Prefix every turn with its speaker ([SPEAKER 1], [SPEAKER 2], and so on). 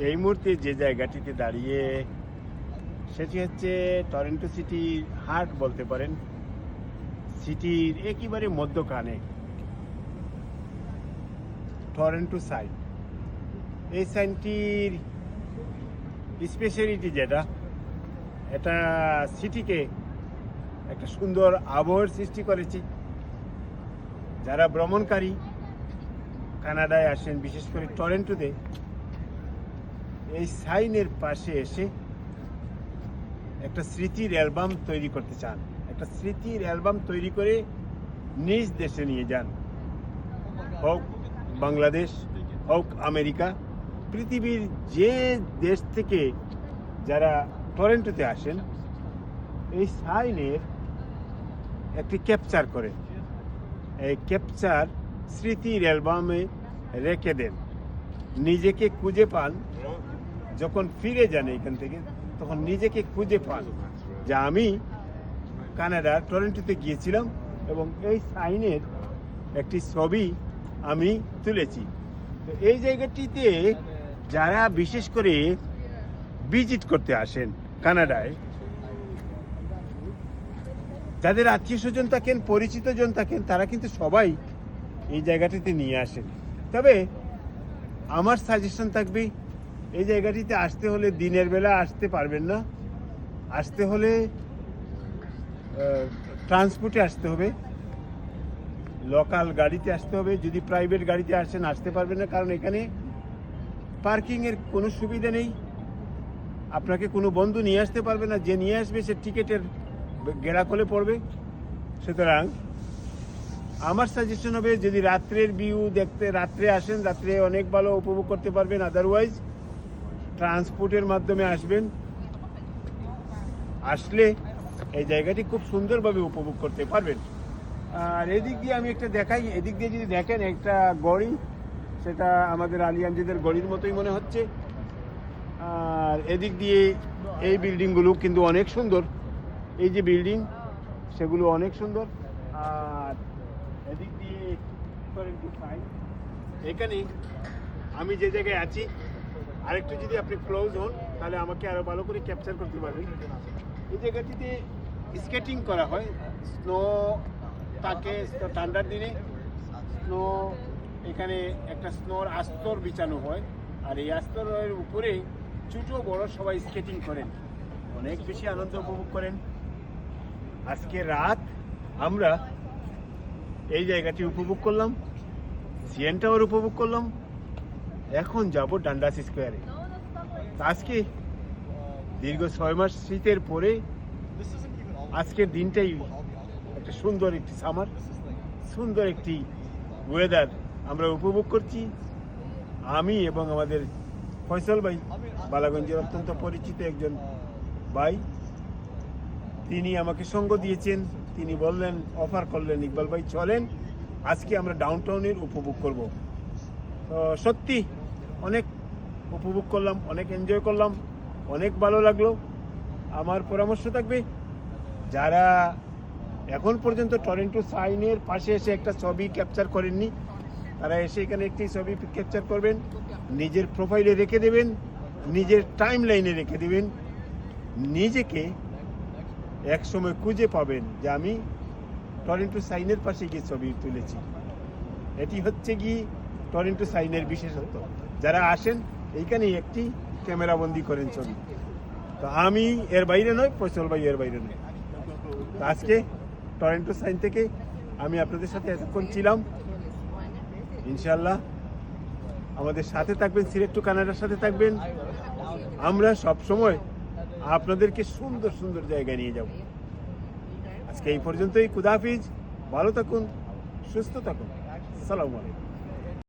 [SPEAKER 1] এই মুহূর্তে যে জায়গাটিতে দাঁড়িয়ে সেটি হচ্ছে টরেন্টো সিটির হার্ট বলতে পারেন। সিটির একেবারে মধ্যখানে টরেন্টো সাইন। এই সাইনটির স্পেশালিটি যেটা, এটা সিটিকে একটা সুন্দর আবহাওয়ার সৃষ্টি করেছে। যারা ভ্রমণকারী কানাডায় আসেন, বিশেষ করে টরেন্টোতে এই সাইনের পাশে এসে একটা স্মৃতির অ্যালবাম তৈরি করতে চান। একটা স্মৃতির অ্যালবাম তৈরি করে নিজ দেশে নিয়ে যান। হোক বাংলাদেশ, হোক আমেরিকা, পৃথিবীর যে দেশ থেকে যারা টরেন্টোতে আসেন, এই সাইনের একটি ক্যাপচার করে। এই ক্যাপচার স্মৃতির অ্যালবামে রেখে দেন। নিজেকে খুঁজে পান যখন ফিরে যান এখান থেকে, তখন নিজেকে খুঁজে পান যে আমি কানাডার টরেন্টোতে গিয়েছিলাম এবং এই সাইনের একটি ছবি আমি তুলেছি। তো এই জায়গাটিতে যারা বিশেষ করে ভিজিট করতে আসেন কানাডায়, যাদের আত্মীয় স্বজন থাকেন, পরিচিত জন থাকেন, তারা কিন্তু সবাই এই জায়গাটিতে নিয়ে আসেন। তবে আমার সাজেশন থাকবে এই জায়গাটিতে আসতে হলে দিনের বেলা আসতে পারবেন না। আসতে হলে ট্রান্সপোর্টে আসতে হবে। লোকাল গাড়িতে আসতে হবে। যদি প্রাইভেট গাড়িতে আসেন, আসতে পারবেন না। কারণ এখানে পার্কিংয়ের কোনো সুবিধা নেই। আপনাকে কোনো বন্ধু নিয়ে আসতে পারবে না। যে নিয়ে আসবে, সে টিকিটের গেড়া কলে পড়বে। সুতরাং আমার সাজেশন হবে, যদি রাত্রের ভিউ দেখতে, রাত্রে আসেন, রাত্রে অনেক ভালো উপভোগ করতে পারবেন। আদারওয়াইজ ট্রান্সপোর্টের মাধ্যমে আসবেন। আসলে এই জায়গাটি খুব সুন্দরভাবে উপভোগ করতে পারবেন। আর এদিক দিয়ে আমি একটা দেখাই। এদিক দিয়ে যদি দেখেন, একটা গড়ি, সেটা আমাদের আলিয়ানজিদের গড়ির মতোই মনে হচ্ছে। আর এদিক দিয়ে এই বিল্ডিংগুলো কিন্তু অনেক সুন্দর। এই যে বিল্ডিং, সেগুলো অনেক সুন্দর। আর এদিক দিয়ে এখানে আমি যে জায়গায় আছি আরেকটু যদি আপনি ক্লোজ হন, তাহলে আমাকে আরও ভালো করে ক্যাপচার করতে পারবেন। এই জায়গাটিতে স্কেটিং করা হয়। স্নো থাকে তো ঠান্ডার দিনে। স্নো এখানে একটা স্নোর আস্তর বিছানো হয়। আর এই আস্তরের উপরে ছোট বড় সবাই স্কেটিং করেন। অনেক বেশি আনন্দ উপভোগ করেন। আজকে রাত আমরা এই জায়গাটি উপভোগ করলাম, সিএন টাওয়ার উপভোগ করলাম। এখন যাব ডান্ডাস স্কোয়ারে। আজকে দীর্ঘ ছয় মাস শীতের পরে আজকের দিনটাই একটা সুন্দর একটি সামার, সুন্দর একটি ওয়েদার আমরা উপভোগ করছি। আমি এবং আমাদের ফয়সল ভাই, বালাগঞ্জের অত্যন্ত পরিচিত একজন ভাই, তিনি আমাকে সঙ্গ দিয়েছেন। তিনি বললেন অফার করলেন, ইকবাল ভাই চলেন। আজকে আমরা ডাউন টাউনের উপভোগ করব। সত্যি অনেক উপভোগ করলাম, অনেক এনজয় করলাম, অনেক ভালো লাগল। আমার পরামর্শ থাকবে, যারা এখন পর্যন্ত টরেন্টো সাইনের পাশে এসে একটা ছবি ক্যাপচার করেননি, তারা এসে এখানে একটি ছবি ক্যাপচার করবেন, নিজের প্রোফাইলে রেখে দেবেন, নিজের টাইম লাইনে রেখে দেবেন, নিজেকে এক সময় খুঁজে পাবেন যে আমি টরেন্টো সাইনের পাশে গিয়ে ছবি তুলেছি। এটি হচ্ছে কি টরেন্টো সাইনের বিশেষত্ব। যারা আসেন এইখানে একটি ক্যামেরা বন্দি করেন ছবি তো আমি এর বাইরে নয় ফসল ভাই এর বাইরে নয় আজকে টরেন্টো সাইন থেকে আমি আপনাদের সাথে এতক্ষণ ছিলাম। ইনশাল্লাহ আমাদের সাথে থাকবেন সিলেক্ট টু কানাডার সাথে থাকবেন। আমরা সব সময় আপনাদেরকে সুন্দর সুন্দর জায়গায় নিয়ে যাব। আজকে এই পর্যন্তই কুদাফিজ ভালো থাকুন, সুস্থ থাকুন। সালাম আলাইকুম।